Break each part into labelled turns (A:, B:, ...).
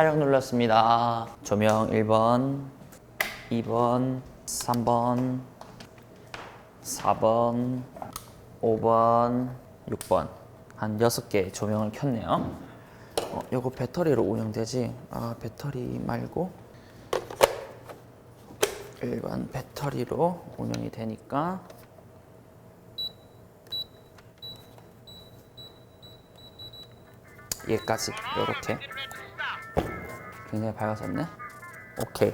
A: 촬영 눌렀습니다. 조명 1번, 2번, 3번, 4번, 5번, 6번. 한 6개 조명을 켰네요. 어, 요거 배터리로 운영되지? 아, 배터리 말고 일반 배터리로 운영이 되니까 얘까지 이렇게 굉장히 밝아졌네. 오케이.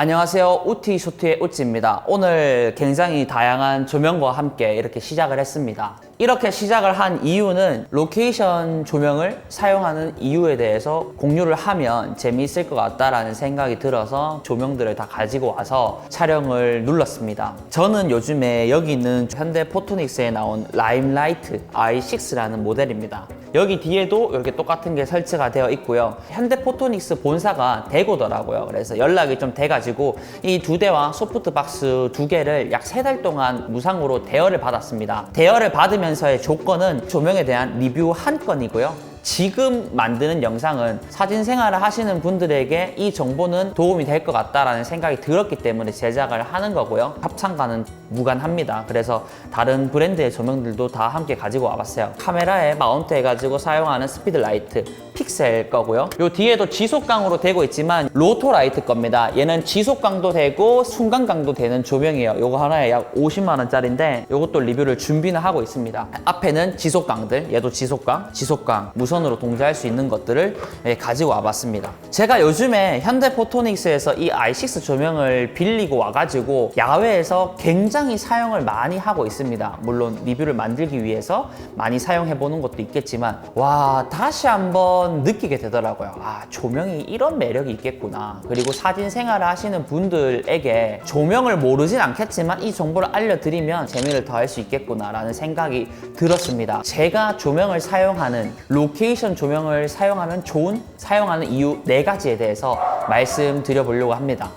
A: 안녕하세요. 우티 쇼트의 우찌입니다. 오늘 굉장히 다양한 조명과 함께 이렇게 시작을 했습니다. 이렇게 시작을 한 이유는 로케이션 조명을 사용하는 이유에 대해서 공유를 하면 재미있을 것 같다라는 생각이 들어서 조명들을 다 가지고 와서 촬영을 눌렀습니다. 저는 요즘에 여기 있는 현대 포토닉스에 나온 라임라이트 i6라는 모델입니다. 여기 뒤에도 이렇게 똑같은 게 설치가 되어 있고요. 현대 포토닉스 본사가 대구더라고요. 그래서 연락이 좀 돼가지고 이 두 대와 소프트박스 두 개를 약 세 달 동안 무상으로 대여를 받았습니다. 대여를 받으면서의 조건은 조명에 대한 리뷰 한 건이고요. 지금 만드는 영상은 사진 생활을 하시는 분들에게 이 정보는 도움이 될 것 같다라는 생각이 들었기 때문에 제작을 하는 거고요. 합창과는 무관합니다. 그래서 다른 브랜드의 조명들도 다 함께 가지고 와봤어요. 카메라에 마운트 해가지고 사용하는 스피드 라이트 픽셀 거고요. 요 뒤에도 지속광으로 되고 있지만 로토 라이트 겁니다. 얘는 지속광도 되고 순간광도 되는 조명이에요. 요거 하나에 약 50만 원짜리인데 요것도 리뷰를 준비는 하고 있습니다. 앞에는 지속광들, 얘도 지속광, 지속광, 무선 으로 동작할 수 있는 것들을 예, 가지고 와봤습니다. 제가 요즘에 현대 포토닉스에서 이 i6 조명을 빌리고 와가지고 야외에서 굉장히 사용을 많이 하고 있습니다. 물론 리뷰를 만들기 위해서 많이 사용해보는 것도 있겠지만 와 다시 한번 느끼게 되더라고요. 아 조명이 이런 매력이 있겠구나. 그리고 사진 생활을 하시는 분들에게 조명을 모르진 않겠지만 이 정보를 알려드리면 재미를 더할 수 있겠구나라는 생각이 들었습니다. 제가 조명을 사용하는 로 케이션 조명을 사용하면 좋은 사용하는 이유 네 가지에 대해서 말씀드려 보려고 합니다.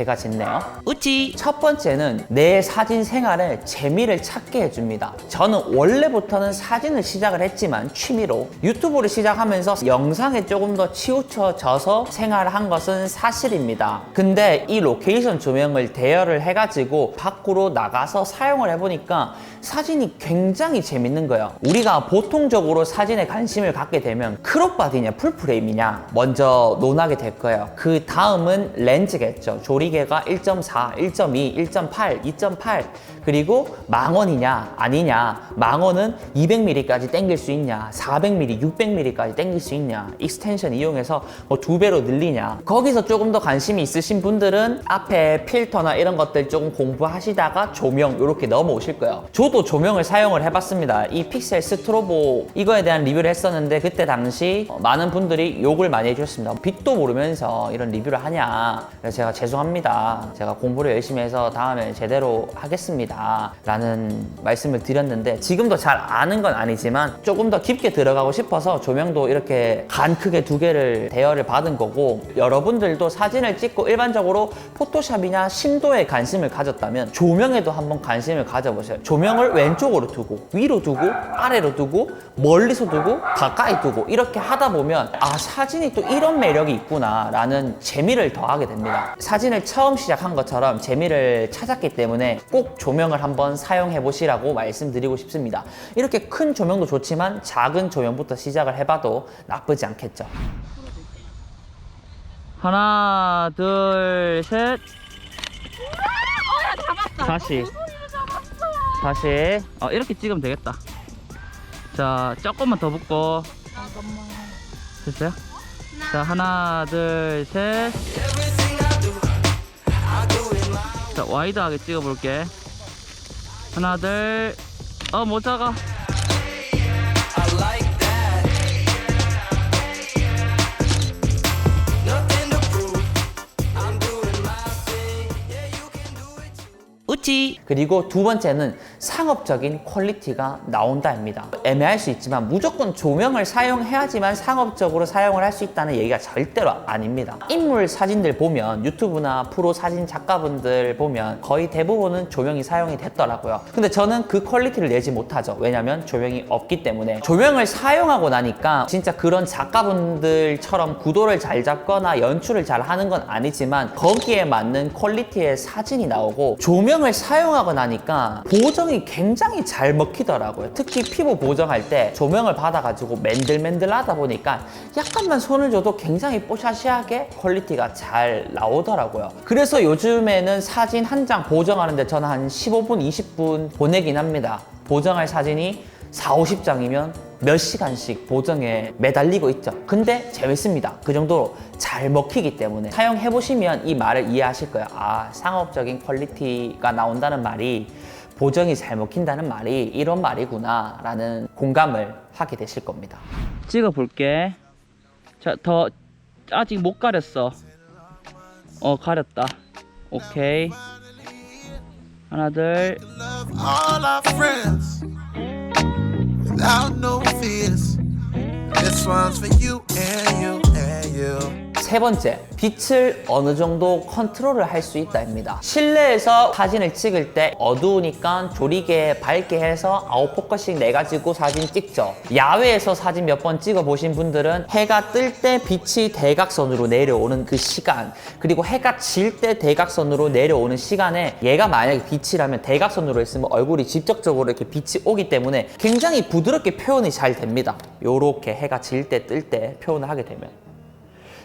A: 해가 짓네요. 우찌 첫 번째는 내 사진 생활에 재미를 찾게 해줍니다. 저는 원래부터는 사진을 시작을 했지만 취미로 유튜브를 시작하면서 영상에 조금 더 치우쳐져서 생활을 한 것은 사실입니다. 근데 이 로케이션 조명을 대여를 해가지고 밖으로 나가서 사용을 해보니까 사진이 굉장히 재밌는 거예요. 우리가 보통적으로 사진에 관심을 갖게 되면 크롭바디냐 풀프레임이냐 먼저 논하게 될 거예요. 그 다음은 렌즈겠죠. 조리 개가 1.4, 1.2, 1.8, 2.8 그리고 망원이냐 아니냐 망원은 200mm까지 당길 수 있냐 400mm, 600mm까지 당길 수 있냐 익스텐션 이용해서 뭐 두 배로 늘리냐 거기서 조금 더 관심이 있으신 분들은 앞에 필터나 이런 것들 조금 공부하시다가 조명 이렇게 넘어오실 거예요 저도 조명을 사용을 해봤습니다 이 픽셀 스트로보 이거에 대한 리뷰를 했었는데 그때 당시 어, 많은 분들이 욕을 많이 해주셨습니다 빛도 모르면서 이런 리뷰를 하냐 그래서 제가 죄송합니다 제가 공부를 열심히 해서 다음에 제대로 하겠습니다. 라는 말씀을 드렸는데 지금도 잘 아는 건 아니지만 조금 더 깊게 들어가고 싶어서 조명도 이렇게 간 크게 두 개를 대여를 받은 거고 여러분들도 사진을 찍고 일반적으로 포토샵이냐 심도에 관심을 가졌다면 조명에도 한번 관심을 가져보세요. 조명을 왼쪽으로 두고 위로 두고 아래로 두고 멀리서 두고 가까이 두고 이렇게 하다 보면 아 사진이 또 이런 매력이 있구나 라는 재미를 더하게 됩니다. 사진을 처음 시작한 것처럼 재미를 찾았기 때문에 꼭 조명을 한번 사용해 보시라고 말씀드리고 싶습니다. 이렇게 큰 조명도 좋지만 작은 조명부터 시작을 해봐도 나쁘지 않겠죠. 하나 둘 셋. 다시. 다시. 어, 이렇게 찍으면 되겠다. 자 조금만 더 붓고. 됐어요? 자 하나 둘 셋 자 와이드하게 찍어볼게. 하나 둘어못 잡아. 우찌 그리고 두 번째는 상업적인 퀄리티가 나온다입니다. 애매할 수 있지만 무조건 조명을 사용해야지만 상업적으로 사용을 할 수 있다는 얘기가 절대로 아닙니다. 인물 사진들 보면 유튜브나 프로 사진 작가분들 보면 거의 대부분은 조명이 사용이 됐더라고요. 근데 저는 그 퀄리티를 내지 못하죠. 왜냐면 조명이 없기 때문에 조명을 사용하고 나니까 진짜 그런 작가분들처럼 구도를 잘 잡거나 연출을 잘 하는 건 아니지만 거기에 맞는 퀄리티의 사진이 나오고 조명을 사용하고 나니까 보정 이 굉장히 잘 먹히더라고요. 특히 피부 보정할 때 조명을 받아가지고 맨들맨들하다 보니까 약간만 손을 줘도 굉장히 뽀샤시하게 퀄리티가 잘 나오더라고요. 그래서 요즘에는 사진 한 장 보정하는데 저는 한 15분, 20분 보내긴 합니다. 보정할 사진이 4, 50장이면 몇 시간씩 보정에 매달리고 있죠. 근데 재밌습니다. 그 정도로 잘 먹히기 때문에 사용해 보시면 이 말을 이해하실 거예요. 아, 상업적인 퀄리티가 나온다는 말이 보정이 잘 먹힌다는 말이 이런 말이구나 라는 공감을 하게 되실 겁니다. 찍어 볼게. 자, 더 아직 못 가렸어. 어, 가렸다. 오케이. 하나, 둘.
B: without no fears. This one's for you and you and you.
A: 세 번째, 빛을 어느 정도 컨트롤을 할 수 있다입니다. 실내에서 사진을 찍을 때 어두우니까 조리개 밝게 해서 아웃포커싱 내가지고 사진 찍죠. 야외에서 사진 몇 번 찍어 보신 분들은 해가 뜰 때 빛이 대각선으로 내려오는 그 시간, 그리고 해가 질 때 대각선으로 내려오는 시간에 얘가 만약에 빛이라면 대각선으로 있으면 얼굴이 직접적으로 이렇게 빛이 오기 때문에 굉장히 부드럽게 표현이 잘 됩니다. 요렇게 해가 질 때 뜰 때 표현을 하게 되면.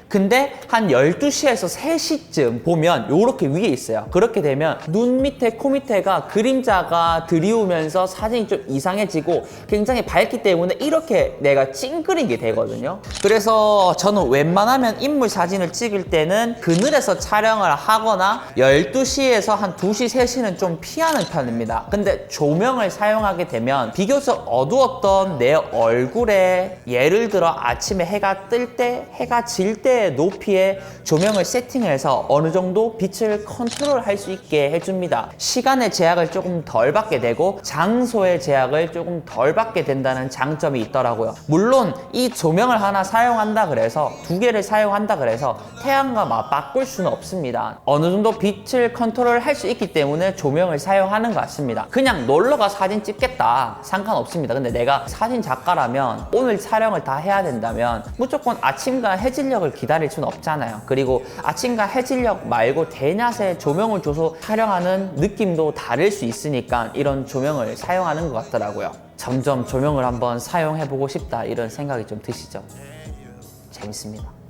A: 근데 한 12시에서 3시쯤 보면 요렇게 위에 있어요. 그렇게 되면 눈 밑에 코 밑에가 그림자가 드리우면서 사진이 좀 이상해지고 굉장히 밝기 때문에 이렇게 내가 찡그리게 되거든요. 그래서 저는 웬만하면 인물 사진을 찍을 때는 그늘에서 촬영을 하거나 12시에서 한 2시, 3시는 좀 피하는 편입니다. 근데 조명을 사용하게 되면 비교적 어두웠던 내 얼굴에 예를 들어 아침에 해가 뜰 때, 해가 질때 높이의 조명을 세팅해서 어느 정도 빛을 컨트롤 할 수 있게 해줍니다. 시간의 제약을 조금 덜 받게 되고 장소의 제약을 조금 덜 받게 된다는 장점이 있더라고요. 물론 이 조명을 하나 사용한다 그래서 두 개를 사용한다 그래서 태양과 맞바꿀 수는 없습니다. 어느 정도 빛을 컨트롤 할 수 있기 때문에 조명을 사용하는 것 같습니다. 그냥 놀러가 사진 찍겠다 상관없습니다. 근데 내가 사진 작가라면 오늘 촬영을 다 해야 된다면 무조건 아침과 해질녘을 기 다릴 수는 없잖아요. 그리고 아침과 해질녘 말고 대낮에 조명을 줘서 촬영하는 느낌도 다를 수 있으니까 이런 조명을 사용하는 것 같더라고요. 점점 조명을 한번 사용해보고 싶다 이런 생각이 좀 드시죠? 재밌습니다.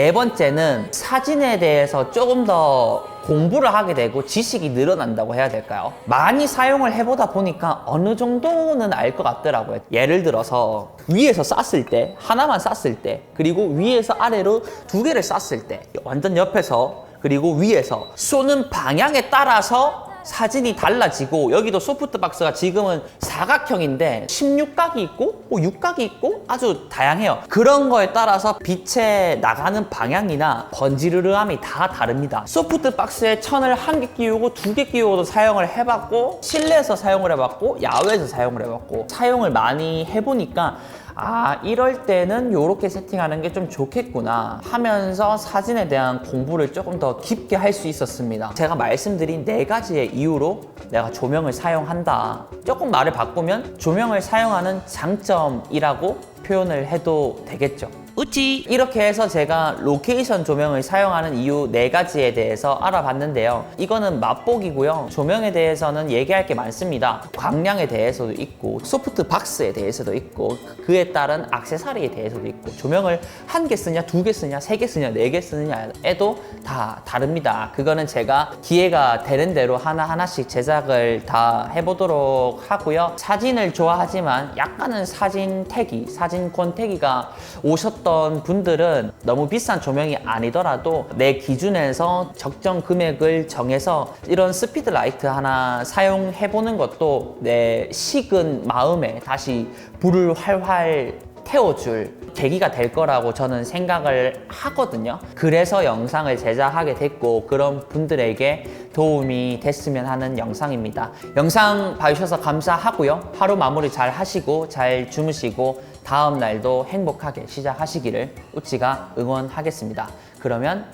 A: 네 번째는 사진에 대해서 조금 더 공부를 하게 되고 지식이 늘어난다고 해야 될까요? 많이 사용을 해보다 보니까 어느 정도는 알 것 같더라고요. 예를 들어서 위에서 쐈을 때, 하나만 쐈을 때, 그리고 위에서 아래로 두 개를 쐈을 때, 완전 옆에서, 그리고 위에서 쏘는 방향에 따라서 사진이 달라지고 여기도 소프트박스가 지금은 사각형인데 16각이 있고 뭐 6각이 있고 아주 다양해요. 그런 거에 따라서 빛에 나가는 방향이나 번지르르함이 다 다릅니다. 소프트박스에 천을 한 개 끼우고 두 개 끼우고도 사용을 해봤고 실내에서 사용을 해봤고 야외에서 사용을 해봤고 사용을 많이 해보니까 아 이럴 때는 이렇게 세팅하는 게 좀 좋겠구나 하면서 사진에 대한 공부를 조금 더 깊게 할 수 있었습니다. 제가 말씀드린 네 가지의 이유로 내가 조명을 사용한다. 조금 말을 바꾸면 조명을 사용하는 장점이라고 표현을 해도 되겠죠 우찌 이렇게 해서 제가 로케이션 조명을 사용하는 이유 네 가지에 대해서 알아봤는데요. 이거는 맛보기고요. 조명에 대해서는 얘기할 게 많습니다. 광량에 대해서도 있고 소프트 박스에 대해서도 있고 그에 따른 액세서리에 대해서도 있고 조명을 한 개 쓰냐 두 개 쓰냐 세 개 쓰냐 네 개 쓰느냐에도 다 다릅니다. 그거는 제가 기회가 되는 대로 하나 하나씩 제작을 다 해보도록 하고요. 사진을 좋아하지만 약간은 사진 태기, 사진 권태기가 오셨던 어떤 분들은 너무 비싼 조명이 아니더라도 내 기준에서 적정 금액을 정해서 이런 스피드 라이트 하나 사용해 보는 것도 내 식은 마음에 다시 불을 활활 태워줄 계기가 될 거라고 저는 생각을 하거든요. 그래서 영상을 제작하게 됐고 그런 분들에게 도움이 됐으면 하는 영상입니다. 영상 봐주셔서 감사하고요. 하루 마무리 잘 하시고 잘 주무시고 다음 날도 행복하게 시작하시기를 우찌가 응원하겠습니다. 그러면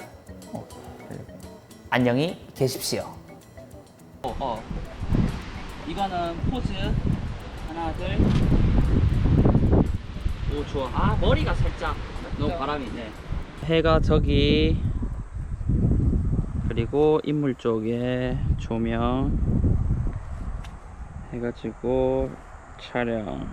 A: 어, 안녕히 계십시오. 어, 어. 이거는 포즈 하나 둘. 오 좋아. 아 머리가 살짝 너무 바람이 네. 해가 저기 그리고 인물 쪽에 조명 해가지고 촬영